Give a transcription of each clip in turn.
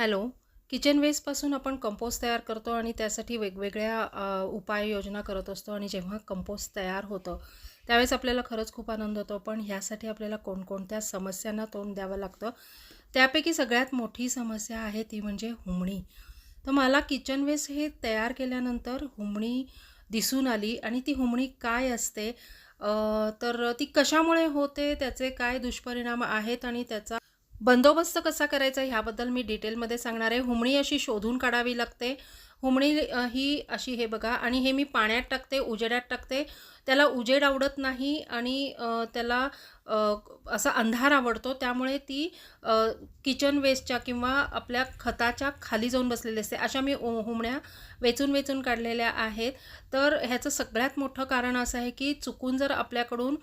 Hello kitchen वेस्टपासून आपण compost तयार करतो आणि त्यासाठी वेगवेगळ्या उपाययोजना करत असतो आणि जेव्हा कंपोस्ट तयार होतं त्यावेळेस आपल्याला खरंच खूप आनंद होतो. पण ह्यासाठी आपल्याला कोणकोणत्या समस्यांना तोंड द्यावं लागतं? त्यापैकी सगळ्यात मोठी समस्या आहे ती म्हणजे हुमणी. तर मला किचन वेस्ट हे तयार केल्यानंतर हुमणी दिसून आली आणि ती हुमणी काय असते? तर ती कशामुळे होते? त्याचे काय दुष्परिणाम आहेत? आणि त्याचा बंदोबस्त कसा करायचा ह्याबद्दल मी डिटेलमध्ये सांगणार आहे. हुमणी अशी शोधून काढावी लागते. हुमणी ही अशी हे बघा. आणि हे मी पाण्यात टाकते उजेडात टाकते. त्याला उजेड आवडत नाही आणि त्याला असा अंधार आवडतो. त्यामुळे ती किचन वेस्टच्या किंवा आपल्या खताच्या खाली जाऊन बसलेली असते. अशा मी हो-, हुमण्या वेचून वेचून काढलेल्या आहेत. तर ह्याचं सगळ्यात मोठं कारण असं आहे की चुकून जर आपल्याकडून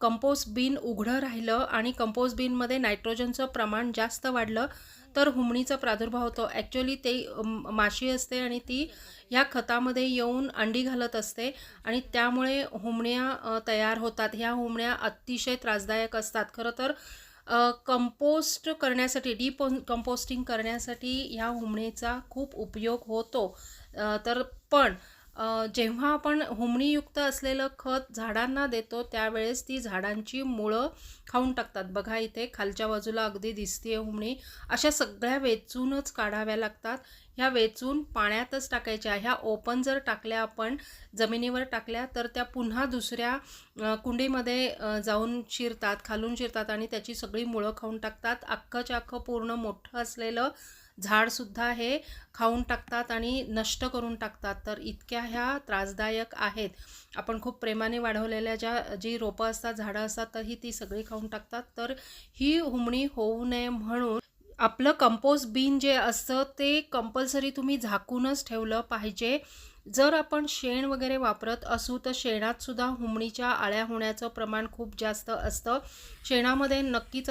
कंपोस्ट बिन उघडं राहिलं आणि कंपोस्ट बिनमध्ये नायट्रोजनचं प्रमाण जास्त वाढलं तर हुमणीचा प्रादुर्भाव होतो. ॲक्च्युली ते माशी असते आणि ती ह्या खतामध्ये येऊन अंडी घालत असते आणि त्यामुळे हुमण्या तयार होतात. ह्या हुमण्या अतिशय त्रासदायक असतात. खरं तर कंपोस्ट करण्यासाठी डिपो कंपोस्टिंग करण्यासाठी ह्या हुमणीचा खूप उपयोग होतो. तर पण जेव्हा आपण हुमणीयुक्त असलेलं खत झाडांना देतो त्यावेळेस ती झाडांची मुळं खाऊन टाकतात. बघा इथे खालच्या बाजूला अगदी दिसते हुमणी. अशा सगळ्या वेचूनच काढाव्या लागतात. ह्या वेचून पाण्यातच टाकायच्या. ह्या ओपन जर टाकल्या आपण जमिनीवर टाकल्या तर त्या पुन्हा दुसऱ्या कुंडीमध्ये जाऊन शिरतात खालून शिरतात आणि त्याची सगळी मुळं खाऊन टाकतात. अख्खच्या अख्खं पूर्ण मोठं असलेलं झाडसुद्धा हे खाऊन टाकतात आणि नष्ट करून टाकतात. तर इतक्या ह्या त्रासदायक आहेत. आपण खूप प्रेमाने वाढवलेल्या ज्या जी रोपं असतात झाडं असतात तर ही ती सगळी खाऊन टाकतात. तर ही हुमणी होऊ नये म्हणून आपलं कंपोस्ट बिन जे असतं ते कंपल्सरी तुम्ही झाकूनच ठेवलं पाहिजे. जर आपण शेण वगैरे वापरत असू तर शेणात सुद्धा हुमणीच्या आळ्या होण्याचं प्रमाण खूप जास्त असतं. शेणामध्ये नक्कीच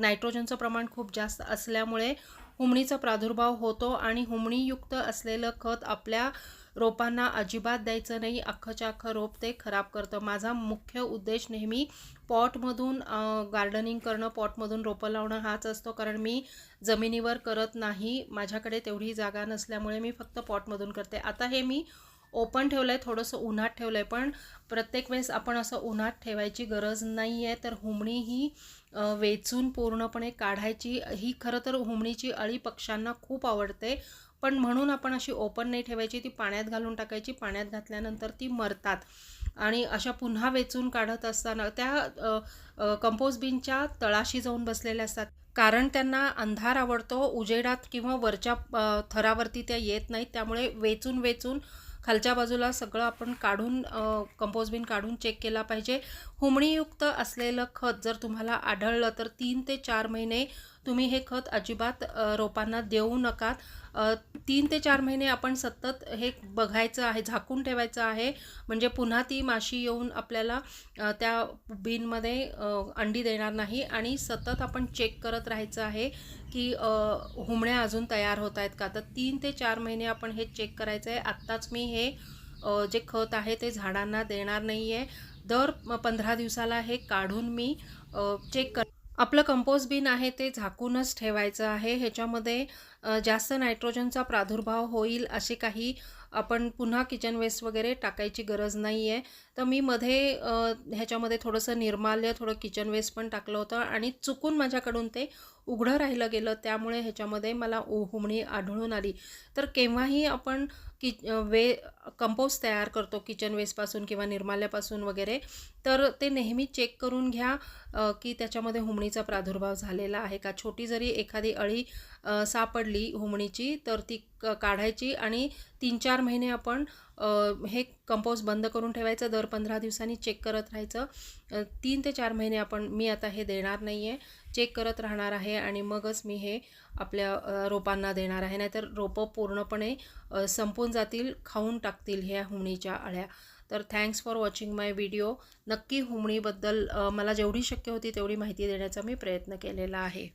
नायट्रोजनचं प्रमाण खूप जास्त असल्यामुळे हुमणीचा प्रादुर्भाव होतो आणि हुमणीयुक्त असलेलं खत आपल्या रोपांना अजिबात द्यायचं नाही अख्खच्या अख्खं रोप ते खराब करतं. माझा मुख्य उद्देश नेहमी पॉटमधून गार्डनिंग करणं पॉटमधून रोपं लावणं हाच असतो. कारण मी जमिनीवर करत नाही माझ्याकडे तेवढी जागा नसल्यामुळे मी फक्त पॉटमधून करते. आता हे मी ओपन ठेवलं आहे थोडंसं उन्हात ठेवलं आहे पण प्रत्येक वेळेस आपण असं उन्हात ठेवायची गरज नाही आहे तर हुमणी ही वेचून पूर्णपणे काढायची. ही खरं तर हुमणीची अळी पक्ष्यांना खूप आवडते. पण म्हणून आपण अशी ओपन नाही ठेवायची ती पाण्यात घालून टाकायची. पाण्यात घातल्यानंतर ती मरतात. आणि अशा पुन्हा वेचून काढत असताना त्या कंपोज बिनच्या तळाशी जाऊन बसलेल्या असतात. कारण त्यांना अंधार आवडतो उजेडात किंवा वरच्या थरावरती त्या येत नाहीत. त्यामुळे वेचून वेचून खालच्या बाजूला सगळं आपण काढून कंपोज बिन काढून चेक केला पाहिजे. हुमणीयुक्त असलेलं खत जर तुम्हाला आढळलं तर तीन ते चार महिने तुम्ही हे खत अजिबात रोपांना देऊ नका तीन ते चार महिने आपण सतत हे बघायचं आहे झाकून ठेवायचं आहे. म्हणजे पुन्हा ती माशी येऊन आपल्याला त्या बिनमध्ये अंडी देणार नाही आणि सतत आपण चेक करत राहायचं आहे की हुमण्या अजून तयार होत आहेत का? तर तीन ते चार महिने आपण हे चेक करायचं आहे आत्ताच मी हे जे खत आहे ते झाडांना देणार नाही आहे दर पंधरा दिवसाला हे काढून मी चेक कर आपलं कंपोस्ट बिन आहे ते झाकूनच ठेवायचं आहे. ह्याच्यामध्ये जास्त नायट्रोजनचा प्रादुर्भाव होईल असे काही आपण पुन्हा किचन वेस्ट वगैरे टाकायची गरज नाही आहे तर मी मध्ये ह्याच्यामध्ये थोडंसं निर्माल्य थोडं किचन वेस्ट पण टाकलं होतं आणि चुकून माझ्याकडून ते उघडं राहिलं गेलं. त्यामुळे ह्याच्यामध्ये मला उ- हुमणी आढळून आली. तर केव्हाही आपण कि वे कंपोस्ट तयार करतो किचन वेस्टपासून किंवा निर्माल्यापासून वगैरे तर ते नेहमी चेक करून घ्या की त्याच्यामध्ये हुमणीचा प्रादुर्भाव झालेला आहे का? छोटी जरी एखादी अळी सापडली हुमणीची तर ती क काढायची आणि तीन चार महिने आपण हे कंपोस्ट बंद करून ठेवायचं. दर पंधरा दिवसांनी चेक करत राहायचं. तीन ते चार महिने आपण मी आता हे देणार नाही आहे चेक करत राहणार आहे आणि मगच मी हे आपल्या रोपांना देणार आहे. नाहीतर रोपं पूर्णपणे संपून जातील खाऊन टाकतील ह्या हुमणीच्या अळ्या. तर thanks for watching my video नक्की हुमणीबद्दल मला जेवढी शक्य होती तेवढी माहिती देण्याचा मी प्रयत्न केलेला आहे.